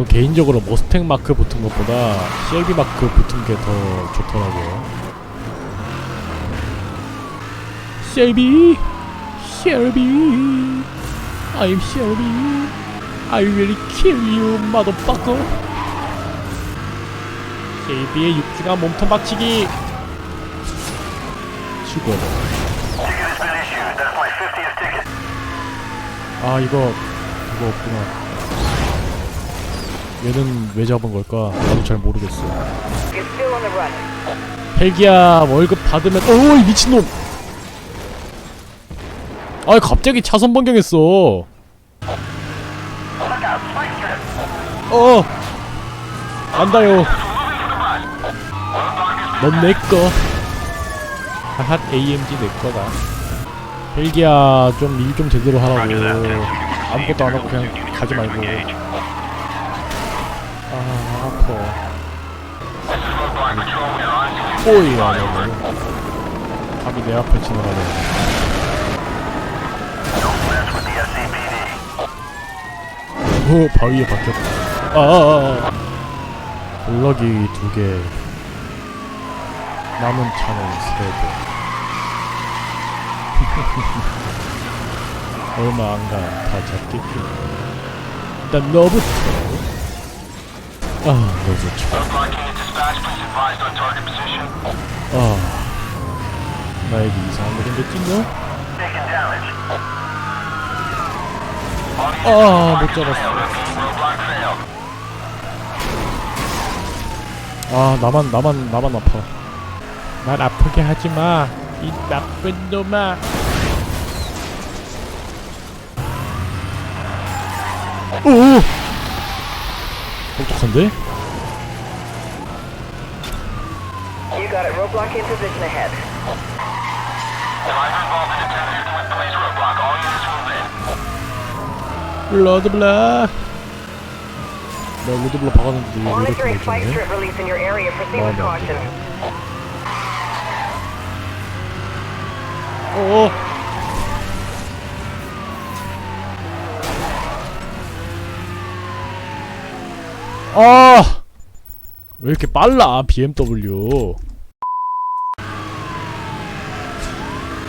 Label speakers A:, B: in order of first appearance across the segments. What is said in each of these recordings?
A: 저 개인적으로 머스탱 마크 붙은 것보다 CLB 마크 붙은 게 더 좋더라고요. CLB, CLB, I'm CLB, I will kill you, motherfucker. CLB의 육중한 몸통 박치기. 죽어.
B: Ticket has been issued. That's my 50th ticket.
A: 아 이거 이거 없구나. 얘는 왜 잡은 걸까? 나도 잘 모르겠어. 헬기야 월급 받으면 어이 미친놈! 아 갑자기 차선 변경했어. 어! 안다요. 넌 내꺼 하핫 AMG 내꺼다. 헬기야 좀 일 좀 제대로 하라고. 아무것도 안 하고 그냥 가지 말고 아 아파. 오이야 감이 내 앞을 지나가네. 오 바위에 박혔다. 아 아 아 블럭이 두 개. 남은 차는 세대 얼마 안 가. 다 잡겠군 일단 너부터 아너 좋죠
B: on target position.
A: 아 나에게 이상한 거?
B: Taking damage.
A: 아못 잡았어. 아 나만 나만 나만 아파 날 아프게 하지 마 이 나쁜 놈아
B: move in.
A: 블러드블라 나 로드블러 박았는데 왜 이렇게
C: Monitoring spike
A: 멀쩡해?
C: strip release in your area. Proceed with
A: 마음에 안
C: caution.
A: 들어 어 아! 왜 이렇게 빨라 BMW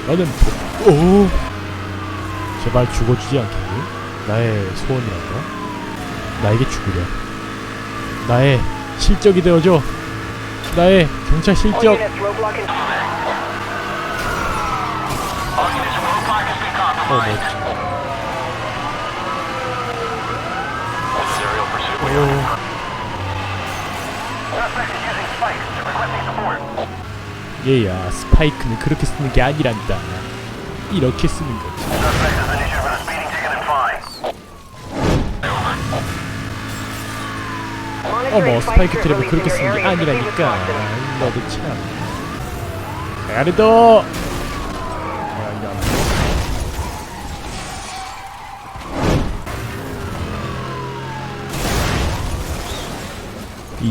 A: 나는 도... 오 제발 죽어주지 않겠니? 나의 소원이란다 나에게 죽으려 나의 실적이 되어줘 나의 경찰 실적
C: units, roadblock in.
A: 얘야 스파이크는 그렇게 쓰는 게 아니란다 이렇게 쓰는 거지 어머 스파이크 트랩을 그렇게 쓰는 게 아니라니까. 너도 참 돼.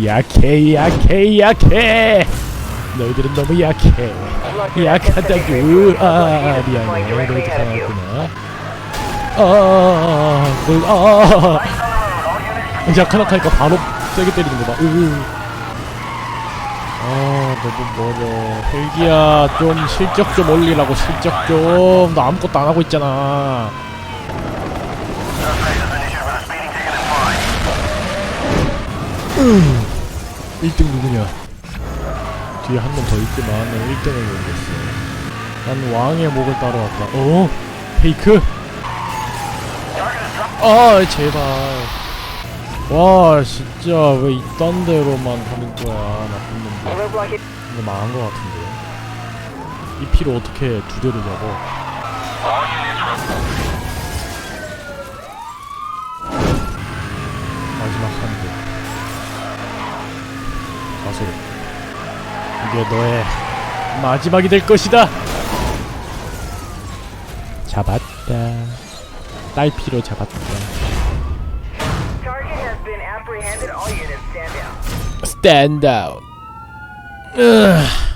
A: 약해 약해 약해 너희들은 너무 약해. 약하다고 아 미안해. 너희들 강하구나. 아아. 약하나 하니까 바로 세게 때리는 거봐 아 너무 멀어. 헬기야 좀 실적 좀 올리라고 실적 좀너 아무것도 안 하고 있잖아.
B: fine.
A: 1등 누구냐 뒤에 한놈더 있지만 난 1등을 모르겠어 난 왕의 목을 따라왔다 어? 페이크? 아 제발 와 진짜 왜 이딴 데로만 하는 거야 나쁜 놈들. 이거 망한 거 같은데 이 피로 어떻게 두 대를 잡아. 마지막 한 대 가소로 이게 너의 마지막이 될 것이다 잡았다 딸피로 잡았다 으